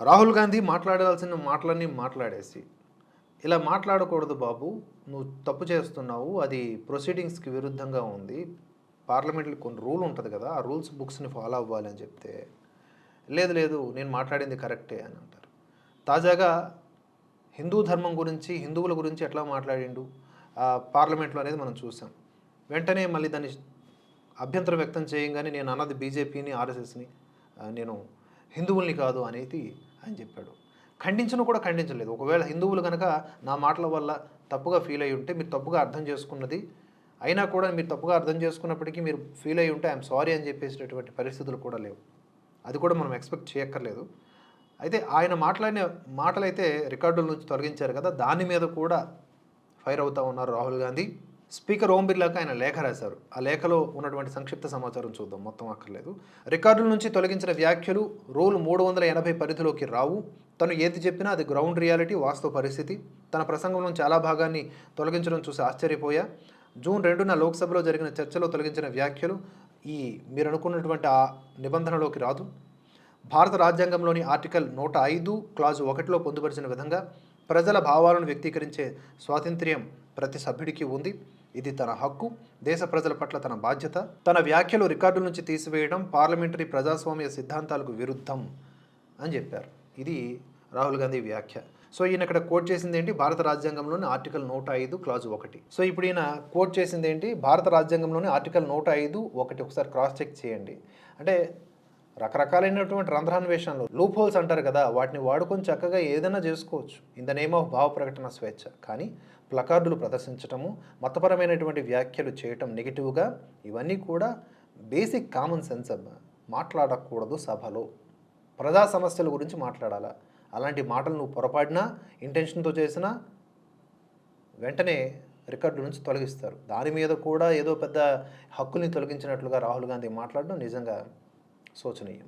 రాహుల్ గాంధీ మాట్లాడాల్సిన మాటలన్నీ మాట్లాడేసి ఇలా మాట్లాడకూడదు బాబు నువ్వు తప్పు చేస్తున్నావు అది ప్రొసీడింగ్స్కి విరుద్ధంగా ఉంది. పార్లమెంట్లో కొన్ని రూల్ ఉంటుంది కదా ఆ రూల్స్ బుక్స్ని ఫాలో అవ్వాలి అని చెప్తే లేదు లేదు నేను మాట్లాడింది కరెక్టే అని అంటారు. తాజాగా హిందూ ధర్మం గురించి హిందువుల గురించి ఎట్లా మాట్లాడిండు? ఆ పార్లమెంట్లో అనేది మనం చూసాం. వెంటనే మళ్ళీ దాన్ని అభ్యంతరం వ్యక్తం చేయంగానే నేను అన్నది బీజేపీని ఆర్ఎస్ఎస్ని నేను హిందువుల్ని కాదు అనేది అని చెప్పాడు. ఖండించను కూడా ఖండించలేదు. ఒకవేళ హిందువులు కనుక నా మాటల వల్ల తప్పుగా ఫీల్ అయి ఉంటే మీరు తప్పుగా అర్థం చేసుకున్నది అయినా కూడా మీరు తప్పుగా అర్థం చేసుకున్నప్పటికీ మీరు ఫీల్ అయి ఉంటే ఐఎమ్ సారీ అని చెప్పేసినటువంటి పరిస్థితులు కూడా లేవు. అది కూడా మనం ఎక్స్పెక్ట్ చేయక్కర్లేదు. అయితే ఆయన మాట్లాడిన మాటలైతే రికార్డుల నుంచి తొలగించారు కదా దాని మీద కూడా ఫైర్ అవుతా ఉన్నారు రాహుల్ గాంధీ. స్పీకర్ ఓం బిర్లాకి ఆయన లేఖ రాశారు. ఆ లేఖలో ఉన్నటువంటి సంక్షిప్త సమాచారం చూద్దాం. మొత్తం అక్కర్లేదు. రికార్డుల నుంచి తొలగించిన వ్యాఖ్యలు రూల్ మూడు వందల ఎనభై పరిధిలోకి రావు. తను ఏది చెప్పినా అది గ్రౌండ్ రియాలిటీ వాస్తవ పరిస్థితి. తన ప్రసంగంలో చాలా భాగాన్ని తొలగించడం చూసి ఆశ్చర్యపోయా. జూన్ రెండున లోక్సభలో జరిగిన చర్చలో తొలగించిన వ్యాఖ్యలు ఈ మీరు అనుకున్నటువంటి ఆ నిబంధనలోకి రాదు. భారత రాజ్యాంగంలోని ఆర్టికల్ నూట ఐదు క్లాజు ఒకటిలో పొందుపరిచిన విధంగా ప్రజల భావాలను వ్యక్తీకరించే స్వాతంత్ర్యం ప్రతి సభ్యుడికి ఉంది. ఇది తన హక్కు. దేశ ప్రజల పట్ల తన బాధ్యత. తన వ్యాఖ్యలు రికార్డుల నుంచి తీసివేయడం పార్లమెంటరీ ప్రజాస్వామ్య సిద్ధాంతాలకు విరుద్ధం అని చెప్పారు. ఇది రాహుల్ గాంధీ వ్యాఖ్య. సో ఈయన ఇక్కడ కోట్ చేసింది ఏంటి? భారత రాజ్యాంగంలోని ఆర్టికల్ నూట ఐదు క్లాజ్ ఒకటి. సో ఇప్పుడు ఈయన కోట్ చేసింది ఏంటి? భారత రాజ్యాంగంలోని ఆర్టికల్ నూట ఐదు ఒకటి. ఒకసారి క్రాస్ చెక్ చేయండి. అంటే రకరకాలైనటువంటి రంధ్రాన్వేషణలు లూప్ హోల్స్ అంటారు కదా వాటిని వాడుకొని చక్కగా ఏదైనా చేసుకోవచ్చు. ఇన్ ద నేమ్ ఆఫ్ భావ ప్రకటన స్వేచ్ఛ. కానీ ప్లకార్డులు ప్రదర్శించటము మతపరమైనటువంటి వ్యాఖ్యలు చేయటం నెగిటివ్గా ఇవన్నీ కూడా బేసిక్ కామన్ సెన్స్ అబ్బా. మాట్లాడకూడదు సభలో. ప్రజా సమస్యల గురించి మాట్లాడాలా. అలాంటి మాటలు నువ్వు పొరపాడినా ఇంటెన్షన్తో చేసినా వెంటనే రికార్డు నుంచి తొలగిస్తారు. దాని మీద కూడా ఏదో పెద్ద హక్కుల్ని తొలగించినట్లుగా రాహుల్ గాంధీ మాట్లాడడం నిజంగా सोचनीय